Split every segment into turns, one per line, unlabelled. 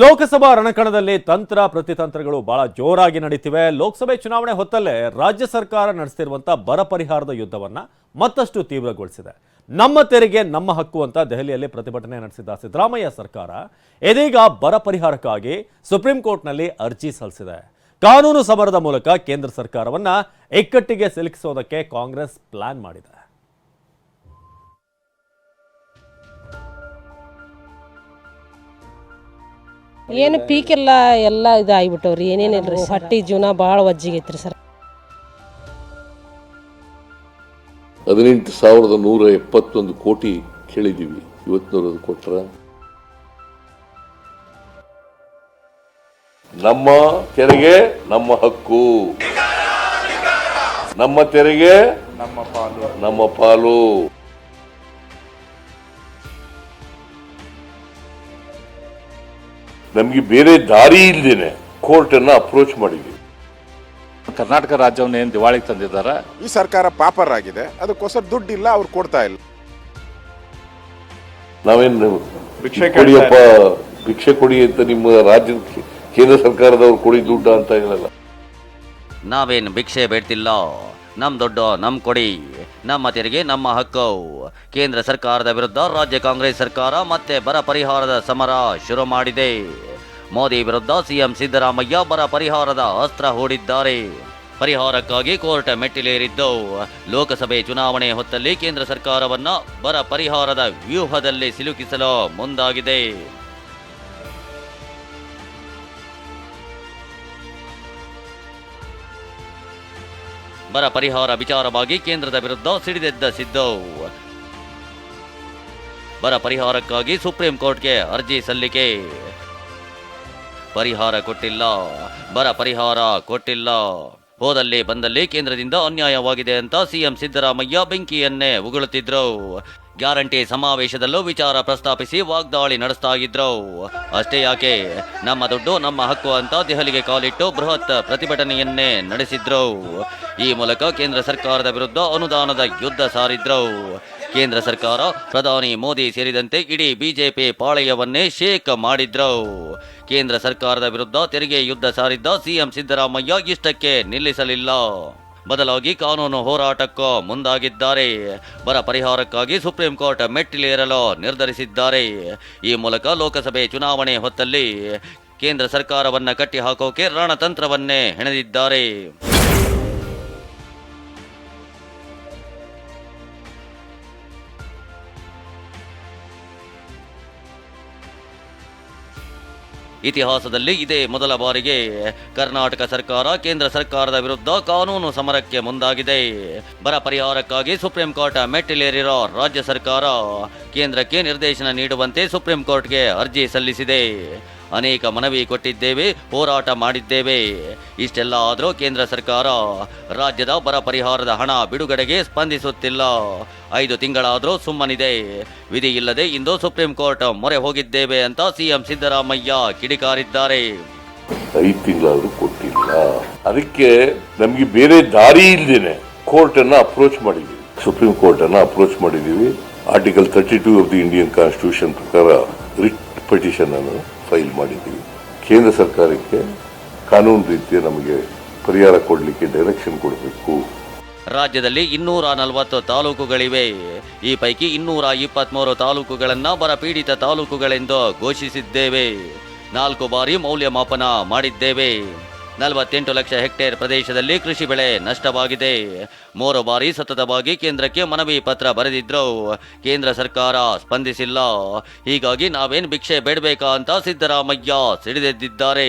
ಲೋಕಸಭಾ ರಣಕಣದಲ್ಲಿ ತಂತ್ರ ಪ್ರತಿತಂತ್ರಗಳು ಬಹಳ ಜೋರಾಗಿ ನಡೀತಿವೆ. ಲೋಕಸಭೆ ಚುನಾವಣೆ ಹೊತ್ತಲ್ಲೇ ರಾಜ್ಯ ಸರ್ಕಾರ ನಡೆಸಿರುವಂತಹ ಬರ ಪರಿಹಾರದ ಯುದ್ಧವನ್ನ ಮತ್ತಷ್ಟು ತೀವ್ರಗೊಳಿಸಿದೆ. ನಮ್ಮ ತೆರಿಗೆ, ನಮ್ಮ ಹಕ್ಕು ಅಂತ ದೆಹಲಿಯಲ್ಲಿ ಪ್ರತಿಭಟನೆ ನಡೆಸಿದ ಸಿದ್ದರಾಮಯ್ಯ ಸರ್ಕಾರ ಇದೀಗ ಬರ ಪರಿಹಾರಕ್ಕಾಗಿ ಸುಪ್ರೀಂ ಕೋರ್ಟ್ನಲ್ಲಿ ಅರ್ಜಿ ಸಲ್ಲಿಸಿದೆ. ಕಾನೂನು ಸಮರದ ಮೂಲಕ ಕೇಂದ್ರ ಸರ್ಕಾರವನ್ನ ಇಕ್ಕಟ್ಟಿಗೆ ಸಿಲುಕಿಸೋದಕ್ಕೆ ಕಾಂಗ್ರೆಸ್ ಪ್ಲಾನ್ ಮಾಡಿದೆ.
ಏನು ಪೀಕ್ ಎಲ್ಲ ಎಲ್ಲ ಇದು ಆಗ್ಬಿಟ್ಟವ್ರಿ ರೀ ಹೊಟ್ಟಿ ಜೀವನ ಭಾಳ ಒಜ್ಜಿಗೈತ್ರಿ ಸರ್.
ಹದಿನೆಂಟು ಸಾವಿರದ ನೂರ ಎಪ್ಪತ್ತೊಂದು ಕೋಟಿ ಕೇಳಿದ್ದೀವಿ ಇವತ್ತಿನವ್ರದ್ದು ಕೊಟ್ರ. ನಮ್ಮ ತೆರಿಗೆ ನಮ್ಮ ಹಕ್ಕು. ನಮ್ಮ ತೆರಿಗೆ
ನಮ್ಮ ಪಾಲು
ನಮ್ಮ ಪಾಲು. ನಮಗೆ ಬೇರೆ ದಾರಿ ಇಲ್ಲದೇನೆ ಕೋರ್ಟ್ ಅನ್ನ ಅಪ್ರೋಚ್ ಮಾಡಿದ್ವಿ.
ಕರ್ನಾಟಕ ರಾಜ್ಯವನ್ನು ಏನು ದಿವಾಳಿಗೆ ತಂದಿದ್ದಾರೆ?
ಈ ಸರ್ಕಾರ ಪಾಪರ್ ಆಗಿದೆ ಅದಕ್ಕೋಸ್ಕರ ದುಡ್ಡಿಲ್ಲ ಅವ್ರು ಕೊಡ್ತಾ ಇಲ್ಲ.
ನಾವೇನು
ಭಿಕ್ಷೆ
ಕೊಡಿಯಪ್ಪ ಭಿಕ್ಷೆ ಕೊಡಿ ಅಂತ ನಿಮ್ಮ ರಾಜ್ಯದ ಕೇಂದ್ರ ಸರ್ಕಾರದವ್ರು ಕೊಡಿ ದುಡ್ಡು ಅಂತ ಹೇಳಲ್ಲ.
ನಾವೇನು ಭಿಕ್ಷೆ ಬೇಡ್ತಿಲ್ಲ ನಮ್ ದೊಡ್ಡ ನಮ್ ಕೊಡಿ ನಮ್ಮ ತೆರಿಗೆ ನಮ್ಮ ಹಕ್ಕು. ಕೇಂದ್ರ ಸರ್ಕಾರದ ವಿರುದ್ಧ ರಾಜ್ಯ ಕಾಂಗ್ರೆಸ್ ಸರ್ಕಾರ ಮತ್ತೆ ಬರ ಪರಿಹಾರದ ಸಮರ ಶುರು ಮಾಡಿದೆ. ಮೋದಿ ವಿರುದ್ಧ ಸಿಎಂ ಸಿದ್ದರಾಮಯ್ಯ ಬರ ಪರಿಹಾರದ ಅಸ್ತ್ರ ಹೂಡಿದ್ದಾರೆ. ಪರಿಹಾರಕ್ಕಾಗಿ ಕೋರ್ಟ್ ಮೆಟ್ಟಿಲೇರಿದ್ದು. ಲೋಕಸಭೆ ಚುನಾವಣೆ ಹೊತ್ತಲ್ಲಿ ಕೇಂದ್ರ ಸರ್ಕಾರವನ್ನ ಬರ ಪರಿಹಾರದ ವ್ಯೂಹದಲ್ಲಿ ಸಿಲುಕಿಸಲು ಮುಂದಾಗಿದೆ. ಬರ ಪರಿಹಾರ ವಿಚಾರವಾಗಿ ಕೇಂದ್ರದ ವಿರುದ್ಧ ಸಿಡಿದೆದ್ದ ಸಿದ್ದು. ಬರ ಪರಿಹಾರಕ್ಕಾಗಿ ಸುಪ್ರೀಂ ಕೋರ್ಟ್ಗೆ ಅರ್ಜಿ ಸಲ್ಲಿಕೆ. ಪರಿಹಾರ ಕೊಟ್ಟಿಲ್ಲ. ಬರ ಪರಿಹಾರ ಕೊಟ್ಟಿಲ್ಲ. ಹೋದಲ್ಲಿ ಬಂದಲ್ಲಿ ಕೇಂದ್ರದಿಂದ ಅನ್ಯಾಯವಾಗಿದೆ ಅಂತ ಸಿಎಂ ಸಿದ್ದರಾಮಯ್ಯ ಬೆಂಕಿಯನ್ನೇ ಉಗುಳುತ್ತಿದ್ರು. ಗ್ಯಾರಂಟಿ ಸಮಾವೇಶದಲ್ಲೂ ವಿಚಾರ ಪ್ರಸ್ತಾಪಿಸಿ ವಾಗ್ದಾಳಿ ನಡೆಸ್ತಾ ಇದ್ರು ಅಷ್ಟೇ ಯಾಕೆ, ನಮ್ಮ ದುಡ್ಡು ನಮ್ಮ ಹಕ್ಕು ಅಂತ ದೆಹಲಿಗೆ ಕಾಲಿಟ್ಟು ಬೃಹತ್ ಪ್ರತಿಭಟನೆಯನ್ನೇ ನಡೆಸಿದ್ರು. ಈ ಮೂಲಕ ಕೇಂದ್ರ ಸರ್ಕಾರದ ವಿರುದ್ಧ ಅನುದಾನದ ಯುದ್ಧ ಸಾರಿದ್ರು. ಕೇಂದ್ರ ಸರ್ಕಾರ, ಪ್ರಧಾನಿ ಮೋದಿ ಸೇರಿದಂತೆ ಇಡೀ ಬಿಜೆಪಿ ಪಾಳೆಯವನ್ನೇ ಶೇಕ್ ಮಾಡಿದ್ರು. ಕೇಂದ್ರ ಸರ್ಕಾರದ ವಿರುದ್ಧ ತೆರಿಗೆ ಯುದ್ಧ ಸಾರಿದ್ದ ಸಿಎಂ ಸಿದ್ದರಾಮಯ್ಯ ಇಷ್ಟಕ್ಕೆ ನಿಲ್ಲಿಸಲಿಲ್ಲ. ಬದಲಾಗಿ ಕಾನೂನು ಹೋರಾಟಕ್ಕೂ ಮುಂದಾಗಿದ್ದಾರೆ. ಬರ ಪರಿಹಾರಕ್ಕಾಗಿ ಸುಪ್ರೀಂ ಕೋರ್ಟ್ ಮೆಟ್ಟಿಲೇರಲು ನಿರ್ಧರಿಸಿದ್ದಾರೆ. ಈ ಮೂಲಕ ಲೋಕಸಭೆ ಚುನಾವಣೆ ಹೊತ್ತಲ್ಲಿ ಕೇಂದ್ರ ಸರ್ಕಾರವನ್ನ ಕಟ್ಟಿಹಾಕೋಕೆ ರಣತಂತ್ರವನ್ನೇ ಹೆಣೆದಿದ್ದಾರೆ. ಇತಿಹಾಸದಲ್ಲಿ ಇದೇ ಮೊದಲ ಬಾರಿಗೆ ಕರ್ನಾಟಕ ಸರ್ಕಾರ, ಕೇಂದ್ರ ಸರ್ಕಾರದ ವಿರುದ್ಧ ಕಾನೂನು ಸಮರಕ್ಕೆ ಮುಂದಾಗಿದೆ. ಬರ ಪರಿಹಾರಕ್ಕಾಗಿ ಸುಪ್ರೀಂ ಕೋರ್ಟ್ ಮೆಟ್ಟಿಲೇರಿರೋ ರಾಜ್ಯ ಸರ್ಕಾರ ಕೇಂದ್ರಕ್ಕೆ ನಿರ್ದೇಶನ ನೀಡುವಂತೆ ಸುಪ್ರೀಂ ಕೋರ್ಟ್ಗೆ ಅರ್ಜಿ ಸಲ್ಲಿಸಿದೆ. ಅನೇಕ ಮನವಿ ಕೊಟ್ಟಿದ್ದೇವೆ, ಹೋರಾಟ ಮಾಡಿದ್ದೇವೆ. ಇಷ್ಟೆಲ್ಲ ಆದರೂ ಕೇಂದ್ರ ಸರ್ಕಾರ ರಾಜ್ಯದ ಬರ ಪರಿಹಾರದ ಹಣ ಬಿಡುಗಡೆಗೆ ಸ್ಪಂದಿಸುತ್ತಿಲ್ಲ. ಐದು ತಿಂಗಳಾದರೂ ಸುಮ್ಮನಿದೆ. ವಿಧಿ ಇಲ್ಲದೆ ಇಂದು ಸುಪ್ರೀಂ ಕೋರ್ಟ್ ಮೊರೆ ಹೋಗಿದ್ದೇವೆ ಅಂತ ಸಿಎಂ ಸಿದ್ದರಾಮಯ್ಯ ಕಿಡಿಕಾರಿದ್ದಾರೆ.
ಐದು ತಿಂಗಳಾದರೂ ಕೊಟ್ಟಿಲ್ಲ. ಅದಕ್ಕೆ ನಮಗೆ ಬೇರೆ ದಾರಿ ಇಲ್ದೇನೆ ಕೋರ್ಟ್ ಅನ್ನ ಅಪ್ರೋಚ್ ಮಾಡಿದ್ವಿ ಸುಪ್ರೀಂ ಕೋರ್ಟ್ ಅನ್ನ ಅಪ್ರೋಚ್ ಮಾಡಿದೀವಿ article thirty two of the Indian constitution ಪ್ರಕಾರ ರಿಟ್ ಪಿಟಿಷನ್ ಅನ್ನು ಫೈಲ್ ಮಾಡಿದ್ದೀವಿ. ಕೇಂದ್ರ ಸರ್ಕಾರಕ್ಕೆ ಕಾನೂನು ರೀತಿಯ ನಮಗೆ ಪರಿಹಾರ ಕೊಡಲಿಕ್ಕೆ ಡೈರೆಕ್ಷನ್ ಕೊಡಬೇಕು.
ರಾಜ್ಯದಲ್ಲಿ ಇನ್ನೂರ ನಲವತ್ತು ತಾಲೂಕುಗಳಿವೆ. ಈ ಪೈಕಿ ಇನ್ನೂರ ಇಪ್ಪತ್ಮೂರು ತಾಲೂಕುಗಳನ್ನು ಬರಪೀಡಿತ ತಾಲೂಕುಗಳೆಂದು ಘೋಷಿಸಿದ್ದೇವೆ. ನಾಲ್ಕು ಬಾರಿ ಮೌಲ್ಯಮಾಪನ ಮಾಡಿದ್ದೇವೆ. ನಲವತ್ತೆಂಟು ಲಕ್ಷ ಹೆಕ್ಟೇರ್ ಪ್ರದೇಶದಲ್ಲಿ ಕೃಷಿ ಬೆಳೆ ನಷ್ಟವಾಗಿದೆ. ಮೂರು ಬಾರಿ ಸತತವಾಗಿ ಕೇಂದ್ರಕ್ಕೆ ಮನವಿ ಪತ್ರ ಬರೆದಿದ್ರು. ಕೇಂದ್ರ ಸರ್ಕಾರ ಸ್ಪಂದಿಸಿಲ್ಲ. ಹೀಗಾಗಿ ನಾವೇನು ಭಿಕ್ಷೆ ಬೇಡಬೇಕಾ ಅಂತ ಸಿದ್ದರಾಮಯ್ಯ ಸಿಡಿದೆದ್ದಿದ್ದಾರೆ.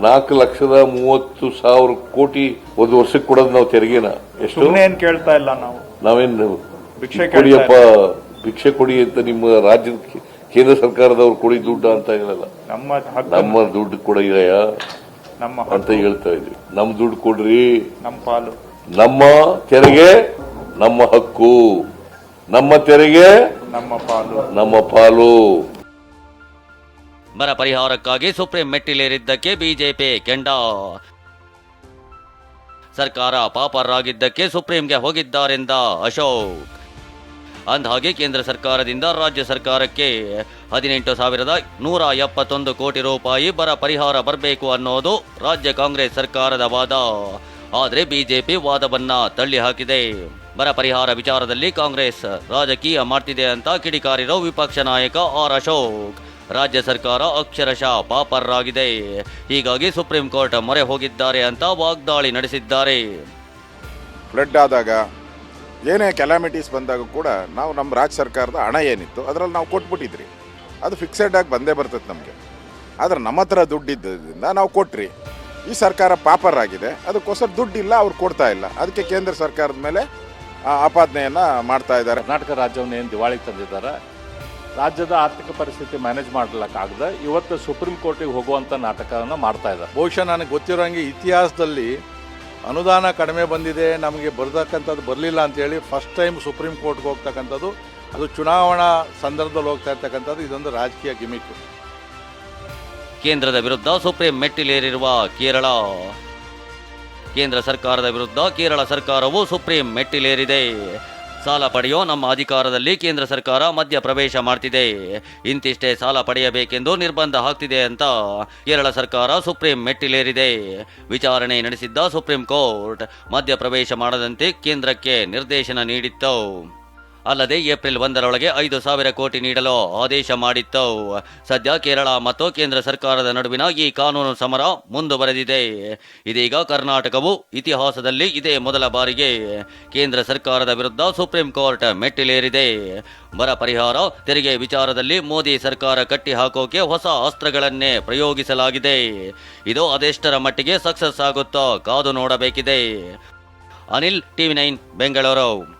ನಾಲ್ಕು ಲಕ್ಷದ ಮೂವತ್ತು ಸಾವಿರ ಕೋಟಿ ಒಂದು ವರ್ಷಕ್ಕೆ ಕೊಡೋದು ನಾವು ತೆರಿಗೆನ? ಎಷ್ಟು?
ಸುಮ್ಮನೆ ಏನ್ ಕೇಳ್ತಾ ಇಲ್ಲ ನಾವು.
ನಾವೇನು
ಭಿಕ್ಷೆ
ಕೊಡಿಯಪ್ಪ ಭಿಕ್ಷೆ ಕೊಡಿ ಅಂತ ನಿಮ್ಮ ರಾಜ್ಯದ ಕೇಂದ್ರ ಸರ್ಕಾರದವ್ರು ಕೊಡಿ ದುಡ್ಡು ಅಂತ ಹೇಳಲ್ಲ.
ನಮ್ಮ
ದುಡ್ಡು ಕೊಡಿದಯ
ನಮ್ಮ
ಅಂತ ಹೇಳ್ತಾ ಇದ್ವಿ. ನಮ್ ದುಡ್ಡು ಕೊಡ್ರಿ.
ನಮ್ಮ ಪಾಲು.
ನಮ್ಮ ತೆರಿಗೆ ನಮ್ಮ ಹಕ್ಕು. ನಮ್ಮ ತೆರಿಗೆ
ನಮ್ಮ ಪಾಲು.
ನಮ್ಮ ಪಾಲು.
ಬರ ಪರಿಹಾರಕ್ಕಾಗಿ ಸುಪ್ರೀಂ ಮೆಟ್ಟಿಲೇರಿದ್ದಕ್ಕೆ ಬಿಜೆಪಿ ಕೆಂಡ. ಸರ್ಕಾರ ಪಾಪರಾಗಿದ್ದಕ್ಕೆ ಸುಪ್ರೀಂಗೆ ಹೋಗಿದ್ದಾರೆಂದ ಅಶೋಕ್. ಅಂದಹಾಗೆ ಕೇಂದ್ರ ಸರ್ಕಾರದಿಂದ ರಾಜ್ಯ ಸರ್ಕಾರಕ್ಕೆ ಹದಿನೆಂಟು ಸಾವಿರದ ನೂರ ಎಪ್ಪತ್ತೊಂದು ಕೋಟಿ ರೂಪಾಯಿ ಬರ ಪರಿಹಾರ ಬರಬೇಕು ಅನ್ನೋದು ರಾಜ್ಯ ಕಾಂಗ್ರೆಸ್ ಸರ್ಕಾರದ ವಾದ. ಆದರೆ ಬಿಜೆಪಿ ವಾದವನ್ನ ತಳ್ಳಿ ಹಾಕಿದೆ. ಬರ ಪರಿಹಾರ ವಿಚಾರದಲ್ಲಿ ಕಾಂಗ್ರೆಸ್ ರಾಜಕೀಯ ಮಾಡ್ತಿದೆ ಅಂತ ಕಿಡಿಕಾರಿರೋ ವಿಪಕ್ಷ ನಾಯಕ ಆರ್ ಅಶೋಕ್. ರಾಜ್ಯ ಸರ್ಕಾರ ಅಕ್ಷರಶಃ ಪಾಪರ್ರಾಗಿದೆ ಹೀಗಾಗಿ ಸುಪ್ರೀಂ ಕೋರ್ಟ್ ಮೊರೆ ಹೋಗಿದ್ದಾರೆ ಅಂತ ವಾಗ್ದಾಳಿ ನಡೆಸಿದ್ದಾರೆ.
ಫ್ಲಡ್ ಆದಾಗ, ಏನೇ ಕೆಲಾಮಿಟೀಸ್ ಬಂದಾಗ ಕೂಡ ನಾವು ನಮ್ಮ ರಾಜ್ಯ ಸರ್ಕಾರದ ಹಣ ಏನಿತ್ತು, ಅದರಲ್ಲಿ ನಾವು ಕೊಟ್ಬಿಟ್ಟಿದ್ರಿ. ಅದು ಫಿಕ್ಸೆಡ್ ಆಗಿ ಬಂದೇ ಬರ್ತದೆ ನಮಗೆ. ಆದರೆ ನಮ್ಮ ಹತ್ರ ದುಡ್ಡಿದ್ದರಿಂದ ನಾವು ಕೊಟ್ರಿ. ಈ ಸರ್ಕಾರ ಪಾಪರ್ ಆಗಿದೆ. ಅದಕ್ಕೋಸ್ಕರ ದುಡ್ಡಿಲ್ಲ ಅವ್ರು ಕೊಡ್ತಾ ಇಲ್ಲ. ಅದಕ್ಕೆ ಕೇಂದ್ರ ಸರ್ಕಾರದ ಮೇಲೆ ಆಪಾದನೆಯನ್ನು ಆಪಾದನೆಯನ್ನ ಮಾಡ್ತಾ ಇದ್ದಾರೆ.
ಕರ್ನಾಟಕ ರಾಜ್ಯವನ್ನು ಏನು ದಿವಾಳಿ ತಂದಿದ್ದಾರೆ? ರಾಜ್ಯದ ಆರ್ಥಿಕ ಪರಿಸ್ಥಿತಿ ಮ್ಯಾನೇಜ್ ಮಾಡಲಿಕ್ಕಾಗದೆ ಇವತ್ತು ಸುಪ್ರೀಂ ಕೋರ್ಟಿಗೆ ಹೋಗುವಂಥ ನಾಟಕವನ್ನು ಮಾಡ್ತಾ ಇದ್ದಾರೆ.
ಬಹುಶಃ ನನಗೆ ಗೊತ್ತಿರೋಂಗೆ ಇತಿಹಾಸದಲ್ಲಿ ಅನುದಾನ ಕಡಿಮೆ ಬಂದಿದೆ ನಮಗೆ ಬರ್ತಕ್ಕಂಥದ್ದು ಬರಲಿಲ್ಲ ಅಂತೇಳಿ ಫಸ್ಟ್ ಟೈಮ್ ಸುಪ್ರೀಂ ಕೋರ್ಟ್ಗೆ ಹೋಗ್ತಕ್ಕಂಥದ್ದು ಅದು ಚುನಾವಣಾ ಸಂದರ್ಭದಲ್ಲಿ ಹೋಗ್ತಾ ಇರ್ತಕ್ಕಂಥದ್ದು ಇದೊಂದು ರಾಜಕೀಯ ಗಿಮಿಕ್.
ಕೇಂದ್ರದ ವಿರುದ್ಧ ಸುಪ್ರೀಂ ಮೆಟ್ಟಿಲೇರಿರುವ ಕೇರಳ. ಕೇಂದ್ರ ಸರ್ಕಾರದ ವಿರುದ್ಧ ಕೇರಳ ಸರ್ಕಾರವು ಸುಪ್ರೀಂ ಮೆಟ್ಟಿಲೇರಿದೆ. ಸಾಲ ಪಡೆಯೋ ನಮ್ಮ ಅಧಿಕಾರದಲ್ಲಿ ಕೇಂದ್ರ ಸರ್ಕಾರ ಮಧ್ಯ ಪ್ರವೇಶ ಮಾಡ್ತಿದೆ. ಇಂತಿಷ್ಟೇ ಸಾಲ ಪಡೆಯಬೇಕೆಂದು ನಿರ್ಬಂಧ ಹಾಕ್ತಿದೆ ಅಂತ ಕೇರಳ ಸರ್ಕಾರ ಸುಪ್ರೀಂ ಮೆಟ್ಟಿಲೇರಿದೆ. ವಿಚಾರಣೆ ನಡೆಸಿದ್ದ ಸುಪ್ರೀಂ ಕೋರ್ಟ್ ಮಧ್ಯ ಪ್ರವೇಶ ಮಾಡದಂತೆ ಕೇಂದ್ರಕ್ಕೆ ನಿರ್ದೇಶನ ನೀಡಿತ್ತು. ಅಲ್ಲದೆ ಏಪ್ರಿಲ್ ಒಂದರೊಳಗೆ ಐದು ಸಾವಿರ ಕೋಟಿ ನೀಡಲು ಆದೇಶ ಮಾಡಿತ್ತು. ಸದ್ಯ ಕೇರಳ ಮತ್ತು ಕೇಂದ್ರ ಸರ್ಕಾರದ ನಡುವಿನ ಈ ಕಾನೂನು ಸಮರ ಮುಂದುವರೆದಿದೆ. ಇದೀಗ ಕರ್ನಾಟಕವು ಇತಿಹಾಸದಲ್ಲಿ ಇದೇ ಮೊದಲ ಬಾರಿಗೆ ಕೇಂದ್ರ ಸರ್ಕಾರದ ವಿರುದ್ಧ ಸುಪ್ರೀಂ ಕೋರ್ಟ್ ಮೆಟ್ಟಿಲೇರಿದೆ. ಬರ ಪರಿಹಾರ, ತೆರಿಗೆ ವಿಚಾರದಲ್ಲಿ ಮೋದಿ ಸರ್ಕಾರ ಕಟ್ಟಿಹಾಕೋಕೆ ಹೊಸ ಅಸ್ತ್ರಗಳನ್ನೇ ಪ್ರಯೋಗಿಸಲಾಗಿದೆ. ಇದು ಅದೆಷ್ಟರ ಮಟ್ಟಿಗೆ ಸಕ್ಸಸ್ ಆಗುತ್ತೋ ಕಾದು ನೋಡಬೇಕಿದೆ. Anil, TV nine, Bengaluru.